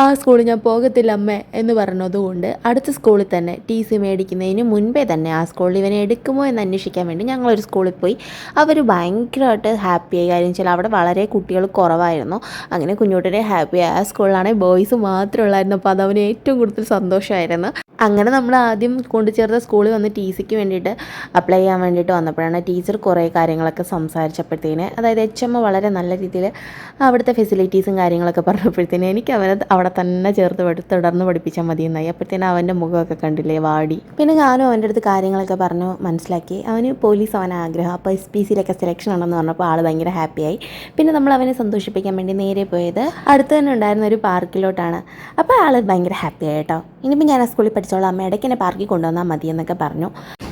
ആ സ്കൂളിൽ ഞാൻ പോകത്തില്ല അമ്മേ എന്ന് പറഞ്ഞതുകൊണ്ട് അടുത്ത സ്കൂളിൽ തന്നെ ടി സി മേടിക്കുന്നതിന് മുൻപേ തന്നെ ആ സ്കൂളിൽ ഇവനെ എടുക്കുമോ എന്ന് അന്വേഷിക്കാൻ വേണ്ടി ഞങ്ങളൊരു സ്കൂളിൽ പോയി. അവർ ഭയങ്കരമായിട്ട് ഹാപ്പിയായി കാര്യം വെച്ചാൽ അവിടെ വളരെ കുട്ടികൾ കുറവായിരുന്നു. അങ്ങനെ കുഞ്ഞുട്ടിനെ ഹാപ്പിയായി ആ സ്കൂളിലാണെങ്കിൽ ബോയ്സ് മാത്രമേ ഉള്ളായിരുന്നു. അപ്പോൾ അത് അവന് ഏറ്റവും കൂടുതൽ സന്തോഷമായിരുന്നു. അങ്ങനെ നമ്മൾ ആദ്യം കൊണ്ടുചേർത്ത സ്കൂളിൽ വന്ന് ടി സിക്ക് വേണ്ടിയിട്ട് അപ്ലൈ ചെയ്യാൻ വേണ്ടിയിട്ട് വന്നപ്പോഴാണ് ടീച്ചർ കുറേ കാര്യങ്ങളൊക്കെ സംസാരിച്ചപ്പോഴത്തേന് അതായത് എച്ച് എം വളരെ നല്ല രീതിയിൽ അവിടുത്തെ ഫെസിലിറ്റീസും കാര്യങ്ങളൊക്കെ പറഞ്ഞപ്പോഴത്തേന് എനിക്ക് അവനെ അവിടെ തന്നെ ചേർത്ത് പഠി തുടർന്ന് പഠിപ്പിച്ചാൽ മതി എന്നായി അപ്പോഴത്തേന് അവന്റെ മുഖമൊക്കെ കണ്ടില്ലേ വാടി. പിന്നെ ഞാനും അവന്റെ അടുത്ത് കാര്യങ്ങളൊക്കെ പറഞ്ഞു മനസ്സിലാക്കി. അവന് പോലീസ് അവൻ ആഗ്രഹം. അപ്പോൾ എസ് പി സിയിലൊക്കെ സെലക്ഷൻ ഉണ്ടെന്ന് പറഞ്ഞപ്പോൾ ആൾ ഭയങ്കര ഹാപ്പിയായി പിന്നെ നമ്മൾ അവനെ സന്തോഷിപ്പിക്കാൻ വേണ്ടി നേരെ പോയത് അടുത്ത് തന്നെ ഉണ്ടായിരുന്ന ഒരു പാർക്കിലോട്ടാണ് അപ്പോൾ ആൾ ഭയങ്കര ഹാപ്പിയായി കേട്ടോ. ഇനിയിപ്പോൾ ഞാൻ ആ സ്കൂളിൽ പഠിച്ചോളാം. അമ്മ ഇടയ്ക്ക് എന്നെ പാർക്കിൽ കൊണ്ടുവന്നാൽ മതി എന്നൊക്കെ പറഞ്ഞു.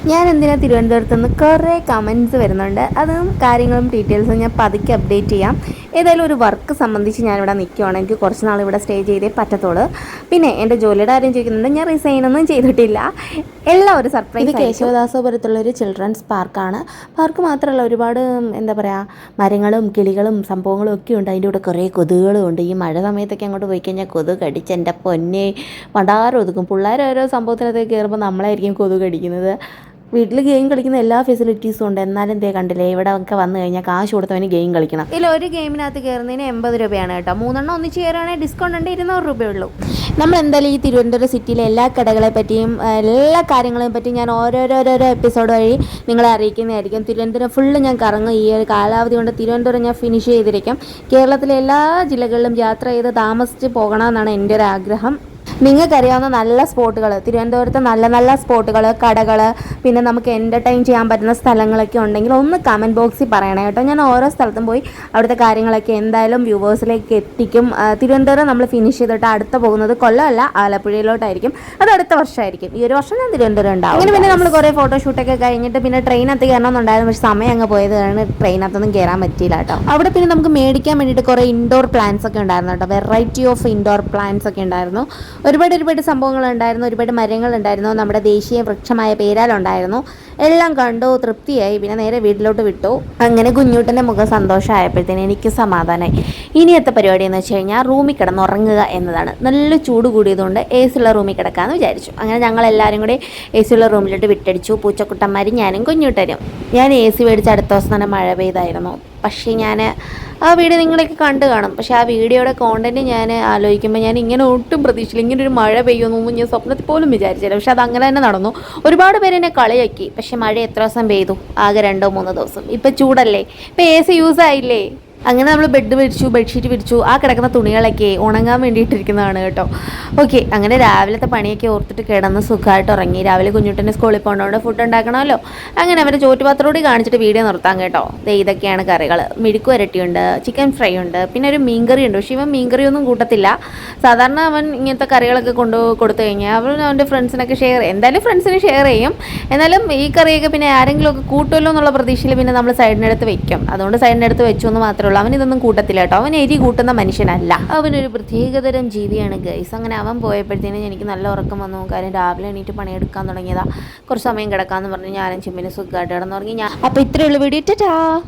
ഞാൻ എന്തിനാ തിരുവനന്തപുരത്ത് നിന്ന് കുറേ കമന്റ്സ് വരുന്നുണ്ട്? അതും കാര്യങ്ങളും ഡീറ്റെയിൽസും ഞാൻ പതുക്കെ അപ്ഡേറ്റ് ചെയ്യാം. ഏതായാലും ഒരു വർക്ക് സംബന്ധിച്ച് ഞാനിവിടെ നിൽക്കുവാണ് എനിക്ക് കുറച്ച് നാൾ ഇവിടെ സ്റ്റേ ചെയ്തേ പറ്റത്തുള്ളൂ. പിന്നെ എന്റെ ജോലിയുടെ കാര്യം ചോദിക്കുന്നുണ്ട്. ഞാൻ റിസൈൻ ഒന്നും ചെയ്തിട്ടില്ല. എല്ലാം ഒരു സർപ്രൈസ് ഇത് കേശവദാസപുരത്തുള്ള ഒരു ചിൽഡ്രൻസ് പാർക്കാണ് പാർക്ക് മാത്രമല്ല ഒരുപാട് എന്താ പറയുക മരങ്ങളും കിളികളും സംഭവങ്ങളും ഒക്കെ ഉണ്ട്. അതിന്റെ കൂടെ കുറേ കൊതുകുകളും ഉണ്ട്. ഈ മഴ സമയത്തൊക്കെ അങ്ങോട്ട് പോയി കഴിഞ്ഞാൽ കൊതുക് കടിച്ച് എന്റെ പൊന്നെ പണ്ടാരം ഒതുക്കും പിള്ളേർ ഓരോ സംഭവത്തിനകത്തേക്ക് കയറുമ്പോൾ നമ്മളായിരിക്കും കൊതുക് കടിക്കുന്നത്. വീട്ടിൽ ഗെയിം കളിക്കുന്ന എല്ലാ ഫെസിലിറ്റീസും ഉണ്ട്. എന്നാലും എന്തേ കണ്ടില്ലേ ഇവിടെ ഒക്കെ വന്നു കഴിഞ്ഞാൽ കാശ് കൊടുത്തവന് ഗെയിം കളിക്കണം. ഇതിൽ ഒരു ഗെയിമിനകത്ത് കയറുന്നതിന് എൺപത് രൂപയാണ് കേട്ടോ. മൂന്നെണ്ണം ഒന്നിച്ച് കയറുകയാണെങ്കിൽ ഡിസ്കൗണ്ട് ഉണ്ട് ഇരുന്നൂറ് രൂപയേ ഉള്ളൂ. നമ്മൾ എന്തായാലും ഈ തിരുവനന്തപുരം സിറ്റിയിലെ എല്ലാ കടകളെ പറ്റിയും എല്ലാ കാര്യങ്ങളെയും പറ്റിയും ഞാൻ ഓരോരോരോരോ എപ്പിസോഡ് വഴി നിങ്ങളെ അറിയിക്കുന്നതായിരിക്കും. തിരുവനന്തപുരം ഫുള്ള് ഞാൻ കറങ്ങും. ഈ ഒരു കാലാവധി കൊണ്ട് തിരുവനന്തപുരം ഞാൻ ഫിനിഷ് ചെയ്തിരിക്കും. കേരളത്തിലെ എല്ലാ ജില്ലകളിലും യാത്ര ചെയ്ത് താമസിച്ച് പോകണമെന്നാണ് എന്റെ ഒരു ആഗ്രഹം. നിങ്ങൾക്കറിയാവുന്ന നല്ല സ്പോട്ടുകൾ തിരുവനന്തപുരത്ത് നല്ല നല്ല സ്പോട്ടുകൾ കടകൾ പിന്നെ നമുക്ക് എന്റർടൈൻ ചെയ്യാൻ പറ്റുന്ന സ്ഥലങ്ങളൊക്കെ ഉണ്ടെങ്കിൽ ഒന്ന് കമന്റ് ബോക്സിൽ പറയണേ കേട്ടോ. ഞാൻ ഓരോ സ്ഥലത്തും പോയി അവിടുത്തെ കാര്യങ്ങളൊക്കെ എന്തായാലും വ്യൂവേഴ്സിലേക്ക് എത്തിക്കും. തിരുവനന്തപുരം നമ്മൾ ഫിനിഷ് ചെയ്തിട്ട് അടുത്ത പോകുന്നത് കൊല്ലമല്ല ആലപ്പുഴയിലോട്ടായിരിക്കും. അത് അടുത്ത വർഷമായിരിക്കും. ഈ ഒരു വർഷം ഞാൻ തിരുവനന്തപുരം ഉണ്ടാവും. അങ്ങനെ പിന്നെ നമ്മൾ കുറേ ഫോട്ടോഷൂട്ടൊക്കെ കഴിഞ്ഞിട്ട് പിന്നെ ട്രെയിനകത്ത് കയറണമെന്നുണ്ടായിരുന്നു. പക്ഷേ സമയം അങ്ങ് പോയത് കാരണം ട്രെയിനകത്തൊന്നും കയറാൻ പറ്റിയില്ല കേട്ടോ. അവിടെ പിന്നെ നമുക്ക് മേടിക്കാൻ വേണ്ടിയിട്ട് കുറേ ഇൻഡോർ പ്ലാന്റ്സ് ഒക്കെ ഉണ്ടായിരുന്നു കേട്ടോ. വെറൈറ്റി ഓഫ് ഇൻഡോർ പ്ലാന്റ്സ് ഒക്കെ ഉണ്ടായിരുന്നു. ഒരുപാട് ഒരുപാട് സംഭവങ്ങൾ ഉണ്ടായിരുന്നു. ഒരുപാട് മരങ്ങൾ ഉണ്ടായിരുന്നു. നമ്മുടെ ദേശീയ വൃക്ഷമായ പേരാലുണ്ടായിരുന്നു. എല്ലാം കണ്ടു തൃപ്തിയായി. പിന്നെ നേരെ വീട്ടിലോട്ട് വിട്ടു. അങ്ങനെ കുഞ്ഞൂട്ടന്റെ മുഖം സന്തോഷമായപ്പോഴത്തേന് എനിക്ക് സമാധാനമായി. ഇനിയത്തെ പരിപാടി എന്ന് വെച്ച് കഴിഞ്ഞാൽ റൂമിൽ കിടന്നുറങ്ങുക എന്നതാണ്. നല്ല ചൂട് കൂടിയതുകൊണ്ട് എ സി ഉള്ള റൂമിൽ കിടക്കാമെന്ന് വിചാരിച്ചു. അങ്ങനെ ഞങ്ങൾ എല്ലാവരും കൂടി എ സി ഉള്ള റൂമിലോട്ട് വിട്ടടിച്ചു. പൂച്ചക്കുട്ടന്മാരും ഞാനും കുഞ്ഞൂട്ടരും ഞാൻ എ സി മേടിച്ച് അടുത്ത ദിവസം തന്നെ മഴ പെയ്തായിരുന്നു. പക്ഷേ ഞാൻ ആ വീഡിയോ നിങ്ങളൊക്കെ കണ്ടു കാണും. പക്ഷേ ആ വീഡിയോയുടെ കോണ്ടന്റ് ഞാൻ ആലോചിക്കുമ്പോൾ ഞാൻ ഇങ്ങനെ ഒട്ടും പ്രതീക്ഷിച്ചില്ല. ഇങ്ങനെ ഒരു മഴ പെയ്യുമെന്നൊന്നും ഞാൻ സ്വപ്നത്തിൽ പോലും വിചാരിച്ചില്ല. പക്ഷേ അത് അങ്ങനെ തന്നെ നടന്നു. ഒരുപാട് പേര് എന്നെ കളിയാക്കി. പക്ഷേ മഴ എത്ര ദിവസം പെയ്തു? ആകെ രണ്ടോ മൂന്നോ ദിവസം. ഇപ്പം ചൂടല്ലേ? ഇപ്പം എ സി യൂസ് ആയില്ലേ? അങ്ങനെ നമ്മൾ ബെഡ് വിരിച്ചു ബെഡ്ഷീറ്റ് വിരിച്ചു ആ കിടക്കുന്ന തുണികളൊക്കെ ഉണങ്ങാൻ വേണ്ടിയിട്ടിരിക്കുന്നതാണ് കേട്ടോ. ഓക്കെ അങ്ങനെ രാവിലത്തെ പണിയൊക്കെ ഓർത്തിട്ട് കിടന്ന് സുഖമായിട്ട് ഉറങ്ങി. രാവിലെ കുഞ്ഞുട്ടന്റെ സ്കൂളിൽ പോകണോണ്ട് ഫുഡ് ഉണ്ടാക്കണമല്ലോ. അങ്ങനെ അവരെ ചോറ്റുപാത്രോടി കാണിച്ചിട്ട് വീഡിയോ നിർത്താം കേട്ടോ. ദേ ഇതൊക്കെയാണ് കറികൾ മിഴുക്കു വരട്ടിയുണ്ട് ചിക്കൻ ഫ്രൈ ഉണ്ട് പിന്നെ ഒരു മീൻകറി ഉണ്ട്. പക്ഷേ ഇവൻ മീൻകറി ഒന്നും കൂട്ടത്തില്ല. സാധാരണ അവൻ ഇങ്ങനത്തെ കറികളൊക്കെ കൊണ്ട് കൊടുത്തു കഴിഞ്ഞാൽ അവൻ അവന്റെ ഫ്രണ്ട്സിനൊക്കെ ഷെയർ എന്തായാലും ഫ്രണ്ട്സിന് ഷെയർ ചെയ്യും. എന്നാലും ഈ കറിയൊക്കെ പിന്നെ ആരെങ്കിലും ഒക്കെ കൂട്ടുമല്ലോ എന്നുള്ള പ്രതീക്ഷയിൽ പിന്നെ നമ്മൾ സൈഡിനടുത്ത് വെക്കും. അതുകൊണ്ട് സൈഡിനടുത്ത് വെച്ചു എന്ന് മാത്രമേ ഉള്ളൂ. അവൻ ഇതൊന്നും കൂട്ടത്തില്ല കേട്ടോ. അവൻ എരി കൂട്ടുന്ന മനുഷ്യനല്ല. അവനൊരു പ്രത്യേകതരം ജീവിയാണ് ഗൈസ് അങ്ങനെ അവൻ പോയപ്പോഴത്തേനും എനിക്ക് നല്ല ഉറക്കം വന്നു. കാര്യം രാവിലെ എണീറ്റ് പണിയെടുക്കാൻ തുടങ്ങിയതാ. കുറച്ച് സമയം കിടക്കാമെന്ന് പറഞ്ഞ് ഞാനും ചിമ്മിന് സുഖമായിട്ട് കിടന്നു തുടങ്ങി ഞാൻ അപ്പോൾ ഇത്രയുള്ള വീഡിയോ. ടാ